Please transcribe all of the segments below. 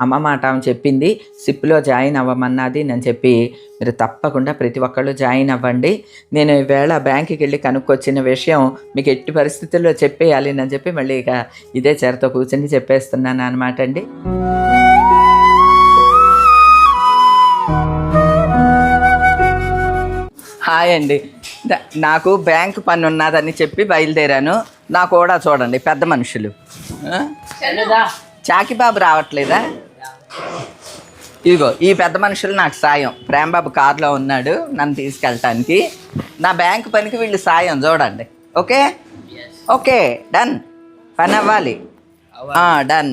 అమ్మ మాట ఆమె చెప్పింది సిప్లో జాయిన్ అవ్వమన్నది. నేను చెప్పి మీరు తప్పకుండా ప్రతి ఒక్కళ్ళు జాయిన్ అవ్వండి. నేను ఈవేళ బ్యాంకుకి వెళ్ళి కనుక్కొచ్చిన విషయం మీకు ఎట్టి పరిస్థితుల్లో చెప్పేయాలి. అని చెప్పి మళ్ళీ ఇక ఇదే చేరతో కూర్చొని చెప్పేస్తున్నాను అనమాట అండి. హాయ్ అండి. నాకు బ్యాంక్ పని ఉన్నదని చెప్పి బయలుదేరాను. నా కూడా చూడండి పెద్ద మనుషులు? చాకిబాబు రావట్లేదా? ఇదిగో ఈ పెద్ద మనుషులు నాకు సాయం. ప్రేమబాబు కారులో ఉన్నాడు నన్ను తీసుకెళ్ళటానికి. నా బ్యాంక్ పనికి వీళ్ళు సాయం చూడండి. ఓకే? Okay done. పని అవ్వాలి. డన్.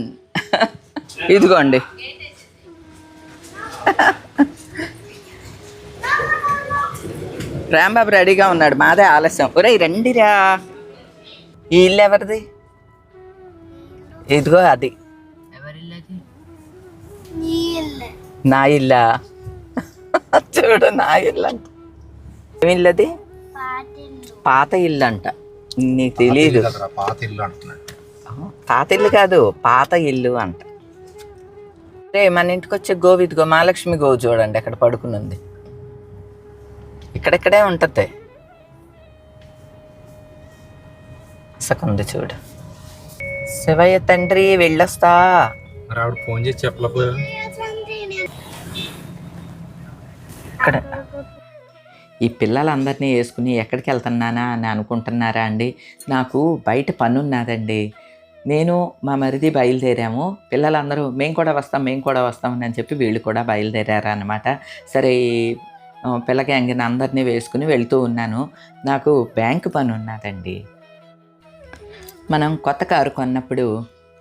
ఇదిగోండి. రాంబాబు రెడీగా ఉన్నాడు మాదే ఆలస్యం. ఒరే రండిరా. ఈ ఇల్లు ఎవరిది? ఇదిగో అది. నా ఇల్లా చూడు నా ఇల్లు అంట ఏమి ఇల్లు అది పాత ఇల్లు అంట నీకు తెలియదు పాత ఇల్లు అంటున్నాడు పాత ఇల్లు కాదు పాత ఇల్లు అంట రే మన ఇంటికి వచ్చే గోవు ఇదిగో మహాలక్ష్మి గోవు చూడండి అక్కడ పడుకుని ఉంది ఇక్కడెక్కడే ఉంటుంది సకుంది చూడు శివయ్య తండ్రి వెళ్ళొస్తా ఫోన్ చేసి చెప్పలేకపోయా ఇక్కడ ఈ పిల్లలందరినీ వేసుకుని ఎక్కడికి వెళ్తున్నానా అని అనుకుంటున్నారా అండి? నాకు బయట పని ఉన్నదండి నేను మా మరిది బయలుదేరాము. పిల్లలందరూ మేము కూడా వస్తాం మేము కూడా వస్తాం అని చెప్పి వీళ్ళు కూడా బయలుదేరారు అనమాట సరే ఈ, పిల్ల గ్యాంగ్ని అందరినీ వేసుకుని వెళ్తూ ఉన్నాను. నాకు బ్యాంకు పని ఉన్నదండి మనం కొత్త కారు కొన్నప్పుడు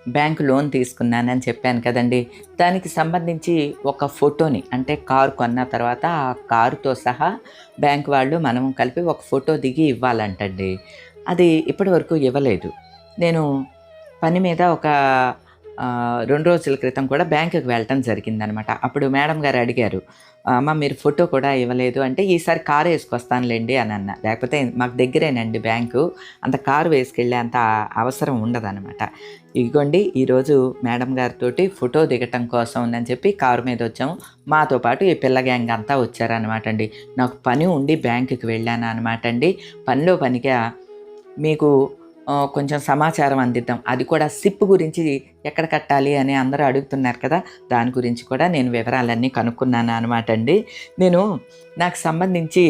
బ్యాంకు లోన్ తీసుకున్నానని చెప్పాను కదండి. దానికి సంబంధించి ఒక ఫోటోని అంటే కారు కొన్న తర్వాత ఆ కారుతో సహా బ్యాంక్ వాళ్ళు మనం కలిపి ఒక ఫోటో దిగి ఇవ్వాలంటండి. అది ఇప్పటి వరకు ఇవ్వలేదు. నేను పని మీద ఒక రెండు రోజుల క్రితం కూడా బ్యాంకుకి వెళ్ళటం జరిగిందనమాట. అప్పుడు మేడం గారు అడిగారు అమ్మ మీరు ఫోటో కూడా ఇవ్వలేదు అంటే ఈసారి కారు వేసుకొస్తానులేండి అని అన్న. లేకపోతే మాకు దగ్గరేనండి బ్యాంకు. అంత కారు వేసుకెళ్ళే అంత అవసరం ఉండదన్నమాట. ఇదిగోండి ఈరోజు మేడం గారితో ఫోటో దిగటం కోసం ఉందని చెప్పి కారు మీద వచ్చాము. మాతో పాటు ఈ పిల్ల గ్యాంగ్ అంతా వచ్చారనమాట అండి నాకు పని ఉండి బ్యాంకుకి వెళ్ళాను అనమాట అండి పనిలో పనిగా మీకు కొంచెం సమాచారం అందిద్దాం. అది కూడా సిప్ గురించి ఎక్కడ కట్టాలి అని అందరూ అడుగుతున్నారు కదా. దాని గురించి కూడా నేను వివరాలన్నీ కనుక్కున్నాను అనమాట అండి. నేను నాకు సంబంధించి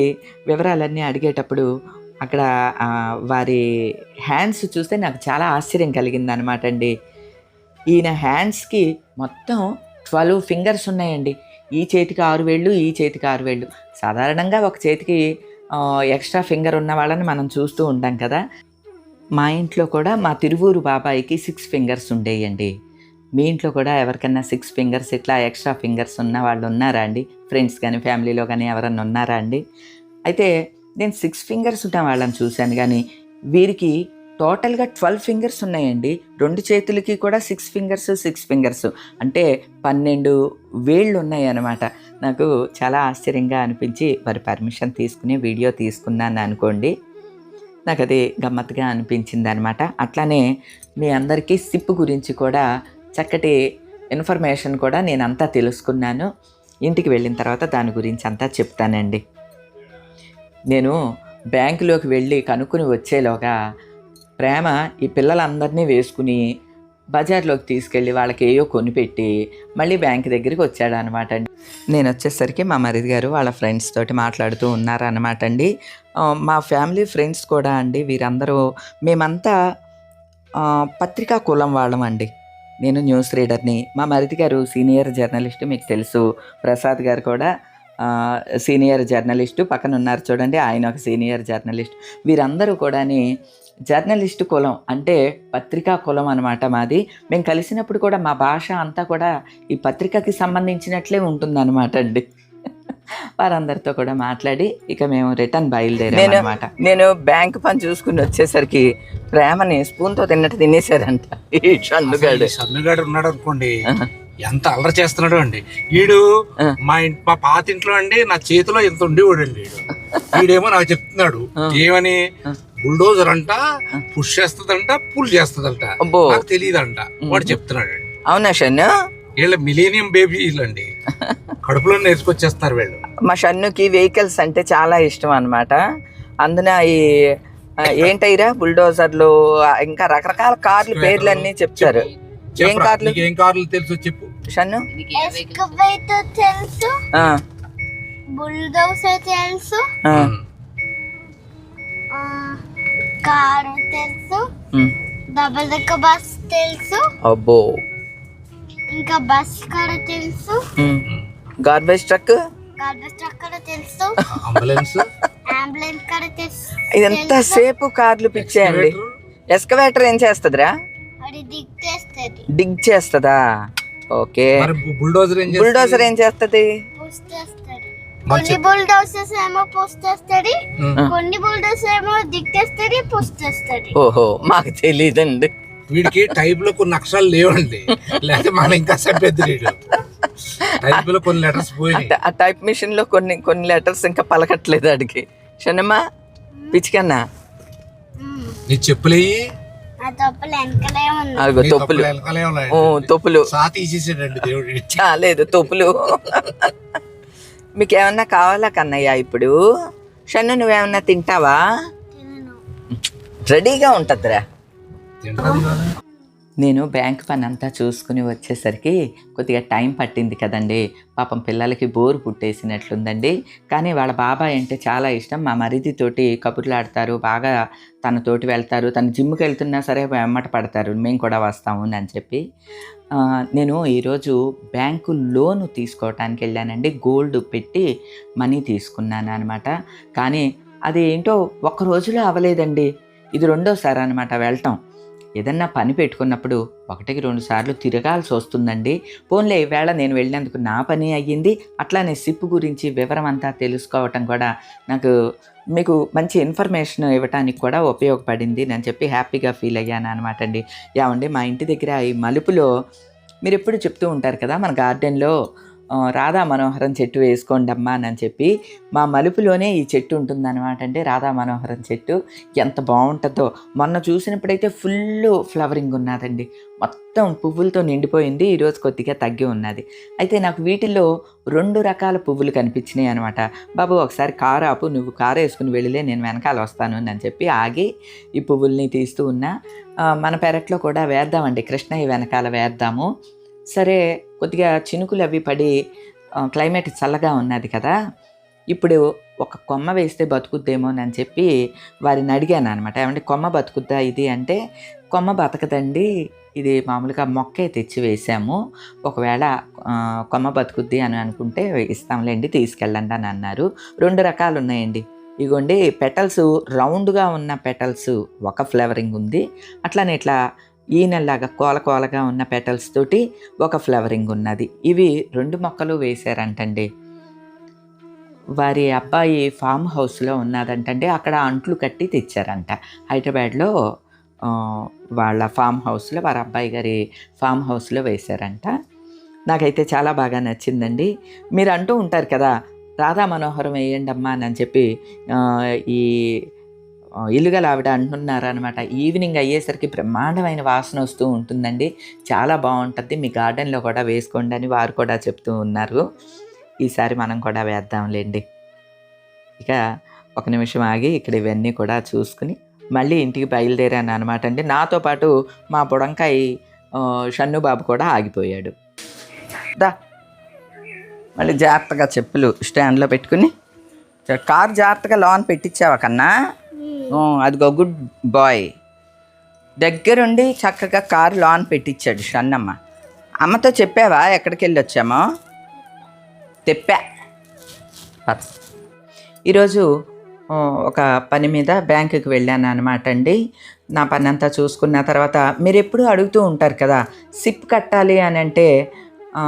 వివరాలన్నీ అడిగేటప్పుడు అక్కడ వారి హ్యాండ్స్ చూస్తే నాకు చాలా ఆశ్చర్యం కలిగింది అనమాట అండి. ఈయన హ్యాండ్స్కి మొత్తం ట్వెల్వ్ ఫింగర్స్ ఉన్నాయండి. ఈ చేతికి ఆరు వేళ్ళు ఈ చేతికి ఆరు వేళ్ళు. సాధారణంగా ఒక చేతికి ఎక్స్ట్రా ఫింగర్ ఉన్న వాళ్ళని మనం చూస్తూ ఉంటాం కదా. మా ఇంట్లో కూడా మా తిరువూరు బాబాయికి సిక్స్ ఫింగర్స్ ఉండేయండి. మీ ఇంట్లో కూడా ఎవరికైనా సిక్స్ ఫింగర్స్ ఇట్లా ఎక్స్ట్రా ఫింగర్స్ ఉన్న వాళ్ళు ఉన్నారా అండి? ఫ్రెండ్స్ కానీ ఫ్యామిలీలో కానీ ఎవరన్నా ఉన్నారా అండి? అయితే నేను సిక్స్ ఫింగర్స్ ఉన్న వాళ్ళని చూశాను కానీ వీరికి టోటల్గా ట్వెల్వ్ ఫింగర్స్ ఉన్నాయండి. రెండు చేతులకి కూడా సిక్స్ ఫింగర్స్ సిక్స్ ఫింగర్స్ అంటే పన్నెండు వేళ్ళు ఉన్నాయి అన్నమాట నాకు చాలా ఆశ్చర్యంగా అనిపించి వారి పర్మిషన్ తీసుకుని వీడియో తీసుకున్నాను అనుకోండి. నాకు అది గమ్మత్తుగా అనిపించింది అనమాట అట్లానే మీ అందరికీ సిప్ గురించి కూడా చక్కటి ఇన్ఫర్మేషన్ కూడా నేను అంతా తెలుసుకున్నాను. ఇంటికి వెళ్ళిన తర్వాత దాని గురించి అంతా చెప్తానండి. నేను బ్యాంకులోకి వెళ్ళి కనుక్కుని వచ్చేలోగా ప్రేమ ఈ పిల్లలందరినీ వేసుకుని బజార్లోకి తీసుకెళ్ళి వాళ్ళకి ఏయో కొనిపెట్టి మళ్ళీ బ్యాంక్ దగ్గరికి వచ్చాడు అనమాట అండి. నేను వచ్చేసరికి మా మరిది గారు వాళ్ళ ఫ్రెండ్స్ తోటి మాట్లాడుతూ ఉన్నారనమాట అండి. మా ఫ్యామిలీ ఫ్రెండ్స్ కూడా అండి వీరందరూ మేమంతా పత్రికా కులం వాళ్ళం అండి. నేను న్యూస్ రీడర్ని. మా మరిది గారు సీనియర్ జర్నలిస్ట్ మీకు తెలుసు ప్రసాద్ గారు కూడా సీనియర్ జర్నలిస్టు. పక్కన ఉన్నారు చూడండి ఆయన ఒక సీనియర్ జర్నలిస్ట్. వీరందరూ కూడాని జర్నలిస్ట్ కులం అంటే పత్రికా కులం అనమాట మాది. మేము కలిసినప్పుడు కూడా మా భాష అంతా కూడా ఈ పత్రికకి సంబంధించినట్లే ఉంటుందన్నమాట అండి. వారందరితో కూడా మాట్లాడి ఇక మేము రిటర్న్ బయలుదేరాం అనమాట నేను బ్యాంక్ పని చూసుకుని వచ్చేసరికి ప్రేమని స్పూన్తో తిన్నట్టు తినేసారంట ఈ షన్నుగాడు ఉన్నాడు అనుకోండి ఎంత అల్లరి చేస్తున్నాడు అండి. వీడు. మా ఇంటి మా పాత ఇంట్లో అండి నా చేతిలో ఎంత ఉండేవాడు అండి వీడు వీడేమో నాకు చెప్తున్నాడు. ఏమని. బుల్డోజర్ అంట పుష్ చేస్తుందంట పుల్ చేస్తుందంట. అబ్బో. నాకు తెలియదంట వాడు చెప్తున్నాడు. అవునా షన్ను? వీళ్ళ మిలీనియం బేబీలు అండి కడుపులో నేర్చుకొచ్చేస్తారు వీళ్ళు. మా షన్నుకి వెహికల్స్ అంటే చాలా ఇష్టం అనమాట అందున ఈ ఏంటైరా బుల్డోజర్లు ఇంకా రకరకాల కార్లు పేర్లు అన్ని చెప్తారు. ఏం కార్లు? ఏం కార్లు తెలుసు చెప్పు. షన్ను? తెలుసు. ఆ, బుల్డోసర్ తెలుసు. కారు తెలుసు. డబుల్ డెక్క బస్ తెలుసు? అబ్బో. ఇంకా బస్ కూడా తెలుసు. Garbage truck? గార్బేజ్ ట్రక్ కూడా తెలుసు? అంబులెన్స్? అంబులెన్స్ కూడా తెలుసు ఇదంతా సేపు కార్లు పిచ్చేయండి ఎస్కవేటర్ ఏం చేస్తుందిరా? అది దిగ్ చేస్తుంది. డిగ్ చేస్తుందా? ఓకే. మరి బుల్డోజర్ ఏం బుల్డోజర్ ఏం చేస్తుంది? పుష్ చేస్తుంది. కొన్ని బుల్డోసర్స్ ఏమో ఉమ్. కొన్ని బుల్డోసర్ ఏమో పుష్ చేస్తుంది ఓహో మాకు తెలియదండి వీడికి టైప్లో కొన్ని అక్షరాలు లేవండి. లేకపోతే మన ఇంకా సభ్యత టైప్లో కొన్ని లెటర్స్ పోయినాయి. ఆ టైప్ మిషన్లో కొన్ని కొన్ని లెటర్స్ ఇంకా పలకట్లేదు అడిగి షన్నమ్మా పిచ్చికన్నా. నీ చెప్పులేయి ఆ తప్పులు అదిగో తొప్పులు. చాలేదు తొప్పులు. మీకు ఏమన్నా కావాలా కన్నయ్య ఇప్పుడు? షన్ను నువ్వేమన్నా తింటావా? తినను. రెడీగా ఉంటుందిరా. నేను బ్యాంక్ పని అంతా చూసుకుని వచ్చేసరికి కొద్దిగా టైం పట్టింది కదండి. పాపం పిల్లలకి బోరు పుట్టేసినట్లుందండి. కానీ వాళ్ళ బాబాయ్ అంటే చాలా ఇష్టం. మా మరిదితోటి కబుర్లాడతారు బాగా తనతోటి వెళ్తారు. తను జిమ్కి వెళ్తున్నా సరే వెమ్మట పడతారు. మేము కూడా వస్తాము అని చెప్పి. నేను ఈరోజు బ్యాంకు లోను తీసుకోవటానికి వెళ్ళానండి. గోల్డ్ పెట్టి మనీ తీసుకున్నాను అనమాట కానీ అది ఏంటో ఒక్క రోజులో అవ్వలేదండి. ఇది రెండోసారి అనమాట వెళ్ళటం. ఏదన్నా పని పెట్టుకున్నప్పుడు ఒకటికి రెండు సార్లు తిరగాల్సి వస్తుందండి. పోన్లే ఈవేళ నేను వెళ్ళినందుకు నా పని అయ్యింది. అట్లానే సిప్ గురించి వివరం అంతా తెలుసుకోవటం కూడా నాకు మీకు మంచి ఇన్ఫర్మేషన్ ఇవ్వటానికి కూడా ఉపయోగపడింది. అని చెప్పి హ్యాపీగా ఫీల్ అయ్యాను అనమాట అండి. ఏమండి మా ఇంటి దగ్గర ఈ మలుపులో మీరు ఎప్పుడు చెప్తూ ఉంటారు కదా మన గార్డెన్లో రాధా మనోహరం చెట్టు వేసుకోండి అమ్మా అని చెప్పి మా మలుపులోనే ఈ చెట్టు ఉంటుందన్నమాట. అంటే రాధా మనోహరం చెట్టు ఎంత బాగుంటుందో. మొన్న చూసినప్పుడైతే ఫుల్ ఫ్లవరింగ్ ఉన్నదండి. మొత్తం పువ్వులతో నిండిపోయింది. ఈరోజు కొద్దిగా తగ్గి ఉన్నది. అయితే నాకు వీటిల్లో రెండు రకాల పువ్వులు కనిపించినాయి అనమాట బాబు ఒకసారి కారు ఆపు. నువ్వు కారు వేసుకుని వెళ్ళిలే నేను వెనకాల వస్తాను అని చెప్పి ఆగి ఈ పువ్వుల్ని తీస్తూ ఉన్నా. మన పెరట్లో కూడా వేద్దామండి. కృష్ణయ్య వెనకాల వేద్దాము. సరే కొద్దిగా చినుకులు అవి పడి క్లైమేట్ చల్లగా ఉన్నది కదా. ఇప్పుడు ఒక కొమ్మ వేస్తే బతుకుద్దేమోనని చెప్పి వారిని అడిగాను అనమాట ఏమంటే కొమ్మ బతుకుద్దా ఇది అంటే కొమ్మ బతకదండి ఇది మామూలుగా మొక్కే తెచ్చి వేసాము. ఒకవేళ కొమ్మ బతుకుద్ది అని అనుకుంటే ఇస్తాంలేండి తీసుకెళ్ళండి అని అన్నారు. రెండు రకాలు ఉన్నాయండి. ఇగోండి పెటల్స్ రౌండ్గా ఉన్న పెటల్స్ ఒక ఫ్లేవరింగ్ ఉంది. అట్లానే ఇట్లా ఈయనలాగా కోలకోలగా ఉన్న పెటల్స్ తోటి ఒక ఫ్లవరింగ్ ఉన్నది. ఇవి రెండు మొక్కలు వేశారంటండి. వారి అబ్బాయి ఫామ్ హౌస్లో ఉన్నదంటండి. అక్కడ అంట్లు కట్టి తెచ్చారంట. హైదరాబాద్లో వాళ్ళ ఫామ్ హౌస్లో వారి అబ్బాయి గారి ఫామ్ హౌస్లో వేశారంట. నాకైతే చాలా బాగా నచ్చిందండి. మీరు అంటూ ఉంటారు కదా రాధా మనోహరం వేయండి అమ్మా అని చెప్పి ఈ ఆ, ఆవిడ అంటున్నారనమాట ఈవినింగ్ అయ్యేసరికి బ్రహ్మాండమైన వాసన వస్తూ ఉంటుందండి. చాలా బాగుంటుంది. మీ గార్డెన్లో కూడా వేసుకోండి అని వారు కూడా చెప్తూ ఉన్నారు. ఈసారి మనం కూడా వేద్దాంలేండి. ఇక ఒక నిమిషం ఆగి ఇక్కడ ఇవన్నీ కూడా చూసుకుని మళ్ళీ ఇంటికి బయలుదేరాను అనమాట అండి. నాతో పాటు మా బుడంకాయ షన్నుబాబు బాబు కూడా ఆగిపోయాడు. దా. మళ్ళీ జాగ్రత్తగా చెప్పులు స్టాండ్లో పెట్టుకుని. కార్ జాగ్రత్తగా లోన్ పెట్టించావా కన్నా? అదిగో గుడ్ బాయ్ దగ్గరుండి చక్కగా కారు లోన్ పెట్టించాడు షన్నమ్మ. అమ్మతో చెప్పావా? ఎక్కడికి వెళ్ళి వచ్చామో తెప్పా. ఈరోజు ఒక పని మీద బ్యాంకుకి వెళ్ళాను అనమాట అండి. నా పని అంతా చూసుకున్న తర్వాత మీరు ఎప్పుడూ అడుగుతూ ఉంటారు కదా సిప్ కట్టాలి అని అంటే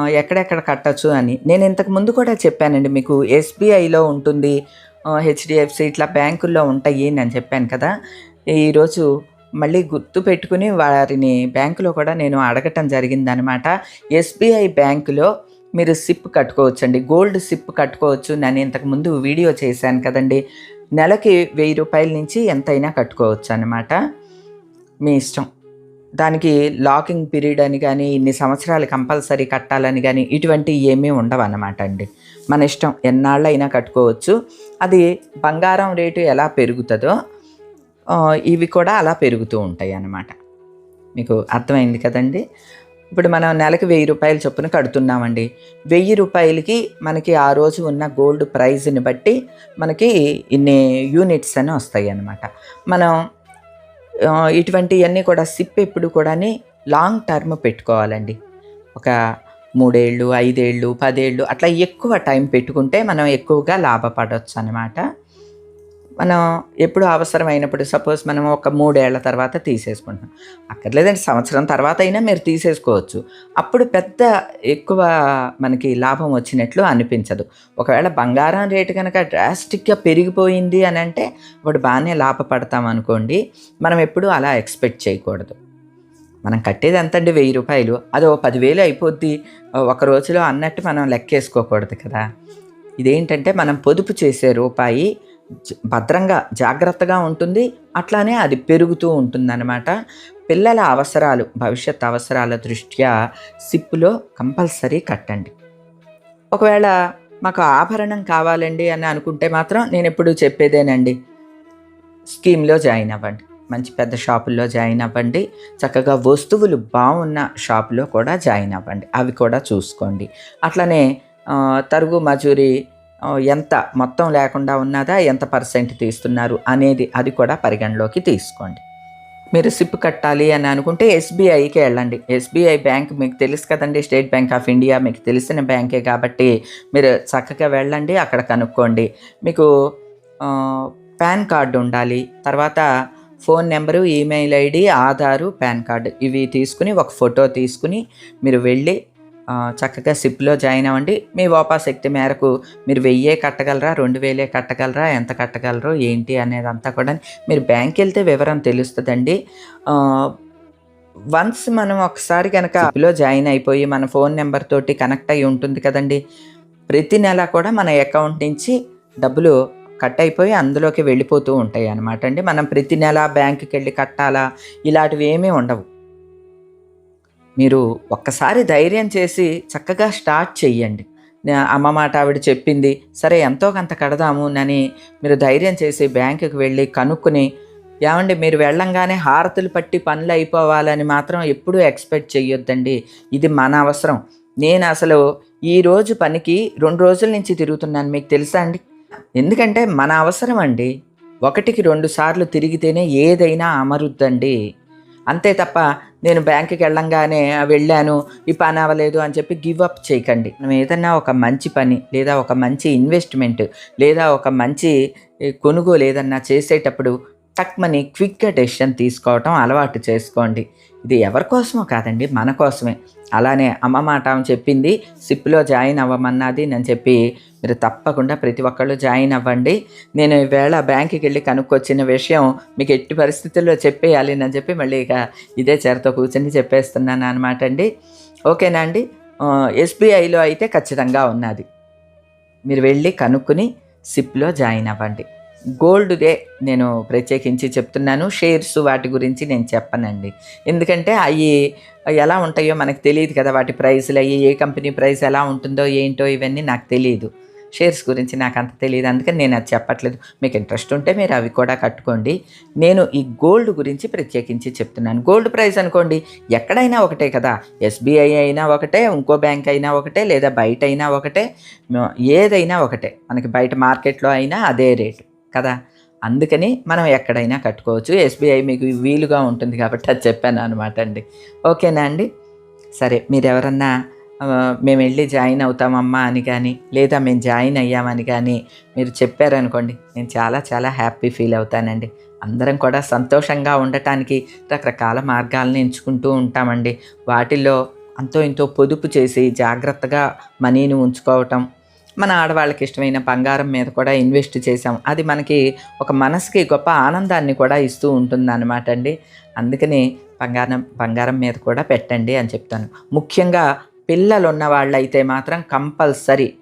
ఎక్కడెక్కడ కట్టచ్చు అని. నేను ఇంతకు ముందు కూడా చెప్పానండి మీకు ఎస్బీఐలో ఉంటుంది హెచ్డిఎఫ్సి ఇట్లా బ్యాంకుల్లో ఉంటాయి అని చెప్పాను కదా. ఈరోజు మళ్ళీ గుర్తు పెట్టుకుని వారిని బ్యాంకులో కూడా నేను అడగటం జరిగిందనమాట ఎస్బీఐ బ్యాంకులో మీరు సిప్ కట్టుకోవచ్చండి. గోల్డ్ సిప్ కట్టుకోవచ్చు. నేను ఇంతకుముందు వీడియో చేశాను కదండి. నెలకి వెయ్యి రూపాయల నుంచి ఎంతైనా కట్టుకోవచ్చు అనమాట మీ ఇష్టం. దానికి లాకింగ్ పీరియడ్ అని కానీ ఇన్ని సంవత్సరాలు కంపల్సరీ కట్టాలని కానీ ఇటువంటి ఏమీ ఉండవు అన్నమాట అండి. మన ఇష్టం ఎన్నాళ్ళైనా కట్టుకోవచ్చు. అది బంగారం రేటు ఎలా పెరుగుతుందో ఇవి కూడా అలా పెరుగుతూ ఉంటాయి అన్నమాట. మీకు అర్థమైంది కదండి? ఇప్పుడు మనం నెలకి వెయ్యి రూపాయలు చొప్పున కడుతున్నామండి. వెయ్యి రూపాయలకి మనకి ఆ రోజు ఉన్న గోల్డ్ ప్రైజ్ని బట్టి మనకి ఇన్ని యూనిట్స్ అని వస్తాయి అన్నమాట. మనం ఇటువంటివన్నీ కూడా సిప్ ఎప్పుడు కూడా లాంగ్ టర్మ్ పెట్టుకోవాలండి. ఒక మూడేళ్ళు ఐదేళ్ళు పదేళ్ళు అట్లా ఎక్కువ టైం పెట్టుకుంటే మనం ఎక్కువగా లాభపడవచ్చు అనమాట మనం ఎప్పుడు అవసరమైనప్పుడు సపోజ్ మనం ఒక మూడేళ్ళ తర్వాత తీసేసుకుంటాం. అక్కర్లేదండి సంవత్సరం తర్వాత అయినా మీరు తీసేసుకోవచ్చు. అప్పుడు పెద్ద ఎక్కువ మనకి లాభం వచ్చినట్లు అనిపించదు. ఒకవేళ బంగారం రేటు కనుక డ్రాస్టిక్గా పెరిగిపోయింది అని అంటే ఇప్పుడు బాగానే లాభపడతాం అనుకోండి మనం ఎప్పుడూ అలా ఎక్స్పెక్ట్ చేయకూడదు. మనం కట్టేది ఎంతండి? వెయ్యి రూపాయలు. అది ఓ పదివేలు అయిపోద్ది. ఒక రోజులో అన్నట్టు మనం లెక్కేసుకోకూడదు కదా. ఇదేంటంటే మనం పొదుపు చేసే రూపాయి భద్రంగా జాగ్రత్తగా ఉంటుంది. అట్లానే అది పెరుగుతూ ఉంటుందన్నమాట. పిల్లల అవసరాలు భవిష్యత్ అవసరాల దృష్ట్యా సిప్పులో కంపల్సరీ కట్టండి. ఒకవేళ మాకు ఆభరణం కావాలండి అని అనుకుంటే మాత్రం నేను ఎప్పుడు చెప్పేదేనండి. స్కీమ్లో జాయిన్ అవ్వండి. మంచి పెద్ద షాపుల్లో జాయిన్ అవ్వండి. చక్కగా వస్తువులు బాగున్న షాపులో కూడా జాయిన్ అవ్వండి. అవి కూడా చూసుకోండి. అట్లనే తరుగు మజూరి ఎంత మొత్తం లేకుండా ఉన్నదా ఎంత పర్సెంట్ తీస్తున్నారు అనేది అది కూడా పరిగణలోకి తీసుకోండి. మీరు సిప్ కట్టాలి అని అనుకుంటే ఎస్బీఐకి వెళ్ళండి. ఎస్బీఐ బ్యాంక్ మీకు తెలుసు కదండి స్టేట్ బ్యాంక్ ఆఫ్ ఇండియా మీకు తెలిసిన బ్యాంకే కాబట్టి మీరు చక్కగా వెళ్ళండి అక్కడ కనుక్కోండి. మీకు పాన్ కార్డు ఉండాలి. తర్వాత phone number email ID Aadhaar PAN card ఇవి తీసుకుని ఒక ఫోటో తీసుకుని మీరు వెళ్ళి చక్కగా సిప్లో జాయిన్ అవ్వండి. మీ శక్తి మేరకు మీరు వెయ్యే కట్టగలరా? రెండు వేలే కట్టగలరా? ఎంత కట్టగలరు? ఏంటి అనేది అంతా కూడా మీరు బ్యాంక్కి వెళ్తే వివరం తెలుస్తుందండి. వన్స్ మనం ఒకసారి కనుక సిప్లో జాయిన్ అయిపోయి మన ఫోన్ నెంబర్ తోటి కనెక్ట్ అయి ఉంటుంది కదండి. ప్రతి నెల కూడా మన అకౌంట్ నుంచి డబ్బులు కట్ అయిపోయి అందులోకి వెళ్ళిపోతూ ఉంటాయి అనమాట అండి. మనం ప్రతి నెల బ్యాంకుకి వెళ్ళి కట్టాలా? ఇలాంటివి ఏమీ ఉండవు. మీరు ఒక్కసారి ధైర్యం చేసి చక్కగా స్టార్ట్ చెయ్యండి. అమ్మ మాట ఆవిడ చెప్పింది సరే ఎంతో కొంత కడదాము అని మీరు ధైర్యం చేసి బ్యాంకుకి వెళ్ళి కనుక్కుని ఏమండి మీరు వెళ్ళంగానే హారతులు పట్టి పనులు అయిపోవాలని మాత్రం ఎప్పుడూ ఎక్స్పెక్ట్ చేయొద్దండి ఇది మన అవసరం. నేను అసలు ఈ రోజు పనికి రెండు రోజుల నుంచి తిరుగుతున్నాను. మీకు తెలుసా అండి? ఎందుకంటే మన అవసరం అండి. ఒకటికి రెండు సార్లు తిరిగితేనే ఏదైనా అమరుద్దండి. అంతే తప్ప నేను బ్యాంకుకి వెళ్ళంగానే వెళ్ళాను ఈ పని అవ్వలేదు అని చెప్పి గివ్ అప్ చేయకండి. మనం ఏదన్నా ఒక మంచి పని లేదా ఒక మంచి ఇన్వెస్ట్మెంట్ లేదా ఒక మంచి కొనుగోలు ఏదన్నా చేసేటప్పుడు టక్మని క్విక్గా డెసిషన్ తీసుకోవటం అలవాటు చేసుకోండి. ఇది ఎవరి కోసమో కాదండి మన కోసమే. అలానే అమ్మ మాట చెప్పింది సిప్లో జాయిన్ అవ్వమన్నది నేను చెప్పి మీరు తప్పకుండా ప్రతి ఒక్కళ్ళు జాయిన్ అవ్వండి. నేను ఈవేళ బ్యాంకుకి వెళ్ళి కనుక్కొచ్చిన విషయం మీకు ఎట్టి పరిస్థితుల్లో చెప్పేయాలి అని చెప్పి మళ్ళీ ఇక ఇదే చేరతో కూర్చొని చెప్పేస్తున్నాను అనమాట అండి. ఓకేనా అండి? ఎస్బీఐలో అయితే ఖచ్చితంగా ఉన్నది. మీరు వెళ్ళి కనుక్కుని సిప్లో జాయిన్ అవ్వండి. గోల్డ్దే నేను ప్రత్యేకించి చెప్తున్నాను. షేర్స్ వాటి గురించి నేను చెప్పనండి. ఎందుకంటే అవి ఎలా ఉంటాయో మనకు తెలియదు కదా వాటి ప్రైస్లు అవి ఏ కంపెనీ ప్రైస్ ఎలా ఉంటుందో ఏంటో ఇవన్నీ నాకు తెలియదు. షేర్స్ గురించి నాకు అంత తెలియదు అందుకని నేను అది చెప్పట్లేదు. మీకు ఇంట్రెస్ట్ ఉంటే మీరు అవి కూడా కట్టుకోండి. నేను ఈ గోల్డ్ గురించి ప్రత్యేకించి చెప్తున్నాను. గోల్డ్ ప్రైస్ అనుకోండి ఎక్కడైనా ఒకటే కదా. ఎస్బీఐ అయినా ఒకటే ఇంకో బ్యాంక్ అయినా ఒకటే లేదా బయట అయినా ఒకటే ఏదైనా ఒకటే. మనకి బయట మార్కెట్లో అయినా అదే రేటు కదా. అందుకని మనం ఎక్కడైనా కట్టుకోవచ్చు. ఎస్బీఐ మీకు వీలుగా ఉంటుంది కాబట్టి అది చెప్పాను అనమాట అండి. ఓకేనా అండి? సరే మీరు ఎవరన్నా మేము వెళ్ళి జాయిన్ అవుతామమ్మా అని కానీ లేదా మేము జాయిన్ అయ్యామని కానీ మీరు చెప్పారనుకోండి నేను చాలా చాలా హ్యాపీ ఫీల్ అవుతానండి. అందరం కూడా సంతోషంగా ఉండటానికి రకరకాల మార్గాలను ఎంచుకుంటూ ఉంటామండి. వాటిల్లో అంతో ఇంతో పొదుపు చేసి జాగ్రత్తగా మనీని ఉంచుకోవటం మన ఆడవాళ్ళకి ఇష్టమైన బంగారం మీద కూడా ఇన్వెస్ట్ చేసాం అది మనకి ఒక మనసుకి గొప్ప ఆనందాన్ని కూడా ఇస్తూ ఉంటుంది అనమాట అండి. అందుకని బంగారం బంగారం మీద కూడా పెట్టండి అని చెప్తాను. ముఖ్యంగా పిల్లలు ఉన్న వాళ్ళైతే మాత్రం కంపల్సరీ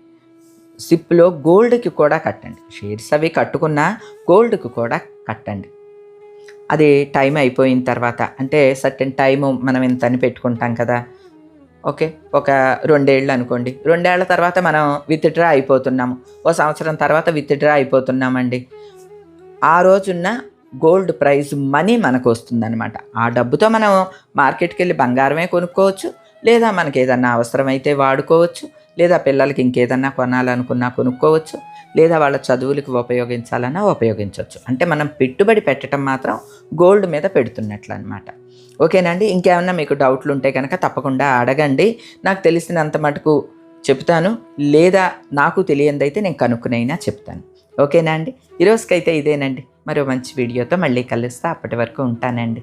సిప్లో గోల్డ్కి కూడా కట్టండి. షేర్స్ అవి కట్టుకున్నా గోల్డ్కి కూడా కట్టండి. అది టైం అయిపోయిన తర్వాత అంటే సర్టెన్ టైము మనం ఇంత అని పెట్టుకుంటాం కదా. ఓకే ఒక రెండేళ్ళు అనుకోండి. రెండేళ్ళ తర్వాత మనం విత్డ్రా అయిపోతున్నాము. ఓ సంవత్సరం తర్వాత విత్డ్రా అయిపోతున్నామండి. ఆ రోజున్న గోల్డ్ ప్రైస్ మనీ మనకు వస్తుందన్నమాట. ఆ డబ్బుతో మనం మార్కెట్కి వెళ్ళి బంగారమే కొనుక్కోవచ్చు. లేదా మనకి ఏదన్నా అవసరమైతే వాడుకోవచ్చు లేదా పిల్లలకి ఇంకేదన్నా కొనాలనుకున్నా కొనుక్కోవచ్చు లేదా వాళ్ళ చదువులకు ఉపయోగించాలన్నా ఉపయోగించవచ్చు. అంటే మనం పెట్టుబడి పెట్టడం మాత్రం గోల్డ్ మీద పెడుతున్నట్లు అనమాట ఓకేనండి? ఇంకేమన్నా మీకు డౌట్లు ఉంటే కనుక తప్పకుండా అడగండి. నాకు తెలిసినంత మటుకు చెప్తాను. లేదా నాకు తెలియందైతే నేను కనుక్కునైనా చెప్తాను. ఓకేనా అండి ఈరోజుకైతే ఇదేనండి. మరో మంచి వీడియోతో మళ్ళీ కలుస్తా. అప్పటి వరకు ఉంటానండి.